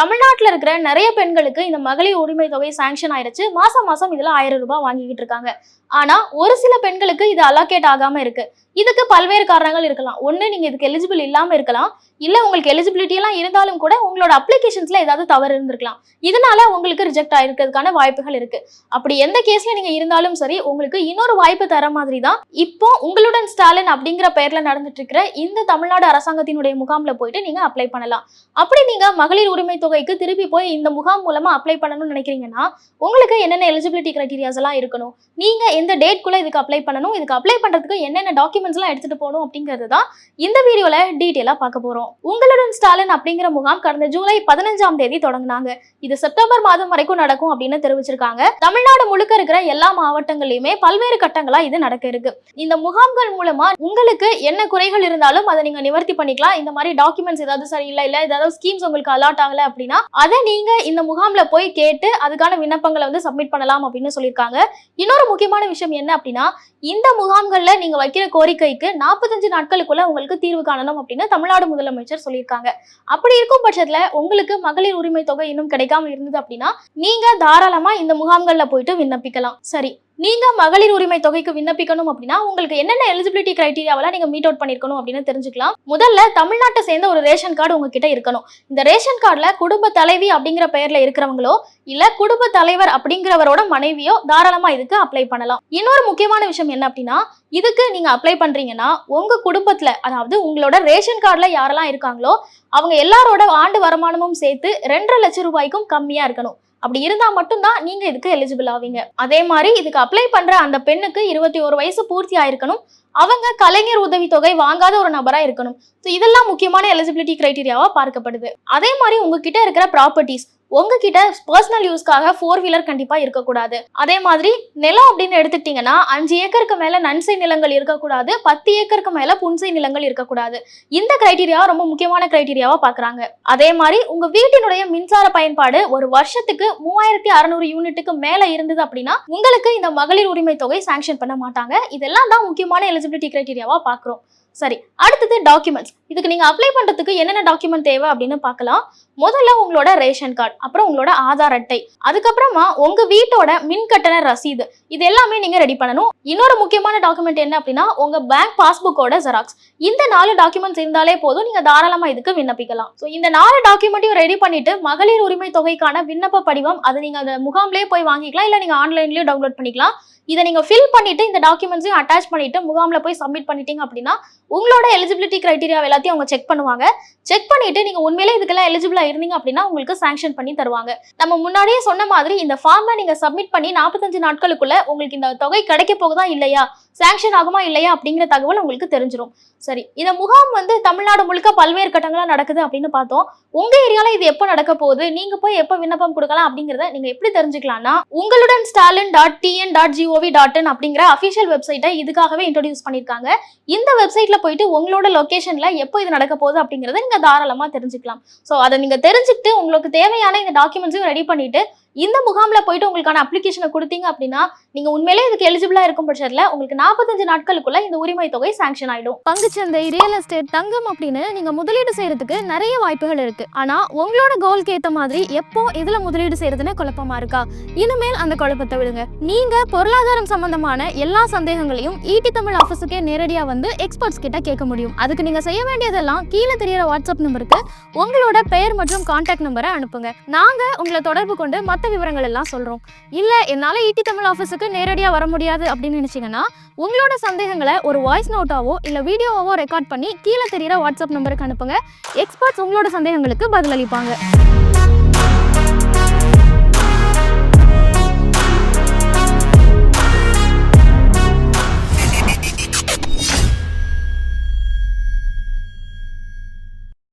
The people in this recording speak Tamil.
தமிழ்நாட்டுல இருக்கிற நிறைய பெண்களுக்கு இந்த மகளிர் உரிமை தொகை சாங்ஷன் ஆயிருச்சு. மாசம் மாசம் இதுல ஆயிரம் ரூபாய் வாங்கிக்கிட்டு இருக்காங்க. ஆனா ஒரு சில பெண்களுக்கு இது அலோகேட் ஆகாம இருக்கு. இதுக்கு பல்வேறு காரணங்கள் இருக்கலாம். ஒண்ணு நீங்க இதுக்கு எலிஜிபிள் இல்லாம இருக்கலாம். இல்லை உங்களுக்கு எலிஜிபிலிட்டியெல்லாம் இருந்தாலும் கூட உங்களோட அப்ளிகேஷன்ஸில் ஏதாவது தவறு இருந்திருக்கலாம். இதனால உங்களுக்கு ரிஜெக்ட் ஆயிருக்கிறதுக்கான வாய்ப்புகள் இருக்குது அப்படி எந்த கேஸில் நீங்கள் இருந்தாலும் சரி உங்களுக்கு இன்னொரு வாய்ப்பு தர மாதிரி தான். இப்போ உங்களுடன் ஸ்டாலின் அப்படிங்கிற பெயரில் நடந்துட்டு இருக்கிற இந்த தமிழ்நாடு அரசாங்கத்தினுடைய முகாமில் போயிட்டு நீங்கள் அப்ளை பண்ணலாம். அப்படி நீங்கள் மகளிர் உரிமை தொகைக்கு திருப்பி போய் இந்த முகாம் மூலமாக அப்ளை பண்ணணும்னு நினைக்கிறீங்கன்னா உங்களுக்கு என்னென்ன எலிஜிபிலிட்டி கிரைட்டீரியாஸ் எல்லாம் இருக்கணும்? நீங்கள் எந்த டேட்குள்ளே இதுக்கு அப்ளை பண்ணணும்? இதுக்கு அப்ளை பண்ணுறதுக்கு என்னென்ன டாக்குமெண்ட்ஸ்லாம் எடுத்துகிட்டு போகணும் அப்படிங்கிறது தான் இந்த வீடியோவில் டீட்டெயிலாக பார்க்க போகிறோம் உங்களுடன் ஸ்டாலின் அப்படிங்கிற முகாம் கடந்த ஜூலை பதினஞ்சாம் தேதி தொடங்கினாங்க. இது செப்டம்பர் மாதம் வரைக்கும் நடக்கும் அப்படின்னு தெரிவிச்சிருக்காங்க. தமிழ்நாடு முழுக்க இருக்கிற எல்லா மாவட்டங்கள்லயுமே பல்வேறு கட்டங்களா இது நடக்க இருக்கு. இந்த முகாம்கள் மூலமா உங்களுக்கு என்ன குறைகள் இருந்தாலும் அதை நீங்க நிவர்த்தி பண்ணிக்கலாம். இந்த மாதிரி டாக்குமெண்ட்ஸ் ஏதாவது சரியில்லை இல்ல ஏதாவது ஸ்கீம்ஸ் உங்களுக்கு அலாட் ஆகல அப்படின்னா அதை நீங்க இந்த முகாம்ல போய் கேட்டு அதுக்கான விண்ணப்பங்களை வந்து சப்மிட் பண்ணலாம் அப்படின்னு சொல்லியிருக்காங்க. இன்னொரு முக்கியமான விஷயம் என்ன அப்படின்னா இந்த முகாம்கள்ல நீங்க வைக்கிற கோரிக்கைக்கு நாற்பத்தஞ்சு நாட்களுக்குள்ள உங்களுக்கு தீர்வு காணணும் அப்படின்னு தமிழ்நாடு முதலமைச்சர் சொல்லியிருக்காங்க. அப்படி இருக்கும் பட்சத்துல உங்களுக்கு மகளிர் உரிமை தொகை இன்னும் கிடைக்காம இருந்தது அப்படின்னா நீங்க தாராளமா இந்த முகாம்கள்ல போயிட்டு விண்ணப்பிக்கலாம். சரி. நீங்க மகளிர் உரிமை தொகைக்கு விண்ணப்பிக்கணும் அப்படின்னா உங்களுக்கு என்னென்ன எலிஜிபிலிட்டி கிரைட்டீரியாவெல்லாம் நீங்க மீட் அவுட் பண்ணிருக்கணும் அப்படின்னு தெரிஞ்சுக்கலாம். முதல்ல தமிழ்நாட்டை சேர்ந்த ஒரு ரேஷன் கார்டு உங்ககிட்ட இருக்கணும். இந்த ரேஷன் கார்டுல குடும்ப தலைவி அப்படிங்கிற பெயர்ல இருக்கிறவங்களோ இல்ல குடும்ப தலைவர் அப்படிங்கிறவரோட மனைவியோ தாராளமா இதுக்கு அப்ளை பண்ணலாம். இன்னொரு முக்கியமான விஷயம் என்ன அப்படின்னா இதுக்கு நீங்க அப்ளை பண்றீங்கன்னா உங்க குடும்பத்துல அதாவது உங்களோட ரேஷன் கார்டுல யாரெல்லாம் இருக்காங்களோ அவங்க எல்லாரோட ஆண்டு வருமானமும் சேர்த்து ரெண்டரை லட்சம் ரூபாய்க்கும் கம்மியா இருக்கணும். அப்படி இருந்தா மட்டும்தான் நீங்க இதுக்கு எலிஜிபிள் ஆவீங்க. அதே மாதிரி இதுக்கு அப்ளை பண்ற அந்த பெண்ணுக்கு இருபத்தி ஒரு வயசு பூர்த்தி ஆயிருக்கணும். அவங்க கலைஞர் உதவித்தொகை வாங்காத ஒரு நபரா இருக்கணும். ஸோ இதெல்லாம் முக்கியமான எலிஜிபிலிட்டி கிரைட்டீரியாவா பார்க்கப்படுது. அதே மாதிரி உங்ககிட்ட இருக்கிற ப்ராப்பர்ட்டிஸ் உங்ககிட்ட பர்சனல் யூஸ்க்காக ஃபோர் வீலர் கண்டிப்பா இருக்கக்கூடாது. அதே மாதிரி நிலம் அப்படின்னு எடுத்துட்டீங்கன்னா அஞ்சு ஏக்கருக்கு மேல நன்சை நிலங்கள் இருக்கக்கூடாது பத்து ஏக்கருக்கு மேல புன்சை நிலங்கள் இருக்கக்கூடாது. இந்த கிரைட்டீரியா ரொம்ப முக்கியமான கிரைட்டீரியாவா பாக்குறாங்க அதே மாதிரி உங்க வீட்டினுடைய மின்சார பயன்பாடு ஒரு வருஷத்துக்கு மூவாயிரத்தி அறுநூறு யூனிட்டுக்கு மேல இருந்தது அப்படின்னா உங்களுக்கு இந்த மகளிர் உரிமை தொகை சாங்ஷன் பண்ண மாட்டாங்க. இதெல்லாம் தான் முக்கியமான எலிஜிபிலிட்டி கிரைட்டீரியாவாக பாக்குறோம் சரி அடுத்தது டாக்குமெண்ட்ஸ் இதுக்கு நீங்க அப்ளை பண்றதுக்கு என்னென்ன டாக்குமெண்ட் தேவை அப்படின்னு பார்க்கலாம். முதல்ல உங்களோட ரேஷன் கார்டு அப்புறம் உங்களோட ஆதார் அட்டை அதுக்கப்புறமா உங்க வீட்டோட மின் கட்டண ரசீது. இது எல்லாமே நீங்க ரெடி பண்ணணும். இன்னொரு முக்கியமான டாக்குமெண்ட் என்ன அப்படின்னா உங்க பேங்க் பாஸ்புக்கோட ஜெராக்ஸ் இந்த நாலு டாக்குமெண்ட்ஸ் இருந்தாலே போதும். நீங்க தாராளமா இதுக்கு விண்ணப்பிக்கலாம். ஸோ இந்த நாலு டாக்குமெண்ட்டையும் ரெடி பண்ணிட்டு மகளிர் உரிமை தொகைக்கான விண்ணப்ப படிவம் அதை நீங்க அந்த முகாம்லேயே போய் வாங்கிக்கலாம். இல்ல நீங்க ஆன்லைன்லயும் டவுன்லோட் பண்ணிக்கலாம். இதை நீங்கள் ஃபில் பண்ணிவிட்டு இந்த டாக்குமெண்ட்ஸையும் அட்டாச் பண்ணிவிட்டு முகாமில் போய் சப்மிட் பண்ணிட்டீங்க அப்படின்னா உங்களோட எலிஜிபிலிட்டி க்ரைட்டீரியா எல்லாத்தையும் அவங்க செக் பண்ணுவாங்க. செக் பண்ணிவிட்டு நீங்கள் உண்மையிலே இதுக்கெல்லாம் எலிஜிபிளாக இருந்தீங்க அப்படின்னா உங்களுக்கு சாங்ஷன் பண்ணி தருவாங்க. நம்ம முன்னாடியே சொன்ன மாதிரி இந்த ஃபார்மை நீங்கள் சப்மிட் பண்ணி நாற்பத்தஞ்சு நாட்களுக்குள்ள உங்களுக்கு இந்த தொகை கிடைக்க போகுதா இல்லையா? சாங்ஷன் ஆகுமா இல்லையா? அப்படிங்கிற தகவல் உங்களுக்கு தெரிஞ்சிடும் சரி இந்த முகாம் வந்து தமிழ்நாடு முழுக்க பல்வேறு கட்டங்களாக நடக்குது அப்படின்னு பார்த்தோம். உங்க ஏரியால இது எப்போ நடக்க போகுது? நீங்க போய் எப்போ விண்ணப்பம் கொடுக்கலாம் அப்படிங்கிறத நீங்க எப்படி தெரிஞ்சுக்கலாம்னா உங்களுடன் Stalin dot TN dot go gov dot in அப்படிங்கிற அஃபிஷியல் வெப்சைட்டை இதுக்காகவே இன்ட்ரடியூஸ் பண்ணியிருக்காங்க. இந்த வெப்சைட்ல போயிட்டு உங்களோட லொகேஷன்ல எப்போ இது நடக்க போகுது அப்படிங்கறத நீங்க தாராளமா தெரிஞ்சுக்கலாம். ஸோ அதை நீங்க தெரிஞ்சுக்கிட்டு உங்களுக்கு தேவையான இந்த டாக்குமெண்ட்ஸையும் ரெடி பண்ணிட்டு இந்த முகாமில் போயிட்டு உங்களுக்கான அப்ளிகேஷனை கொடுத்தீங்க அப்படின்னா நீங்கள் உண்மையிலே இதுக்கு எலிஜிபிளாக இருக்கும் பட்சத்தில் உங்களுக்கு நாற்பத்தஞ்சு நாட்களுக்குள்ள இந்த உரிமை தொகை சாங்ஷன் ஆகிடும் பங்குச்சந்தை ரியல் எஸ்டேட் தங்கம் அப்படின்னு நீங்கள் முதலீடு செய்கிறதுக்கு நிறைய வாய்ப்புகள் இருக்கு. ஆனால் உங்களோட கோல்க்கு ஏற்ற மாதிரி எப்போ இதில் முதலீடு செய்யறதுன்னு குழப்பமா இருக்கா? இனிமேல் அந்த குழப்பத்தை விடுங்க. நீங்கள் பொருளாதாரம் சம்பந்தமான எல்லா சந்தேகங்களையும் ஈட்டி தமிழ் ஆஃபீஸுக்கே நேரடியாக வந்து எக்ஸ்பர்ட்ஸ் கிட்ட கேட்க முடியும். அதுக்கு நீங்கள் செய்ய வேண்டியதெல்லாம் கீழே தெரியிற வாட்ஸ்அப் நம்பருக்கு உங்களோட பெயர் மற்றும் கான்டாக்ட் நம்பரை அனுப்புங்க. நாங்கள் உங்களை தொடர்பு கொண்டு மற்ற விவரங்கள் எல்லாம் சொல்றோம். இல்ல என்னால ஈட்டி தமிழ் ஆஃபீஸுக்கு நேரடியா வர முடியாது அப்படின்னு நினைச்சீங்கன்னா உங்களோட சந்தேகங்களை ஒரு வாய்ஸ் நோட்டாவோ இல்ல வீடியோவாவோ ரெக்கார்ட் பண்ணி கீழே தெரியற வாட்ஸ்அப் நம்பருக்கு அனுப்புங்க. எக்ஸ்பர்ட்ஸ் உங்களோட சந்தேகங்களுக்கு பதிலளிப்பாங்க.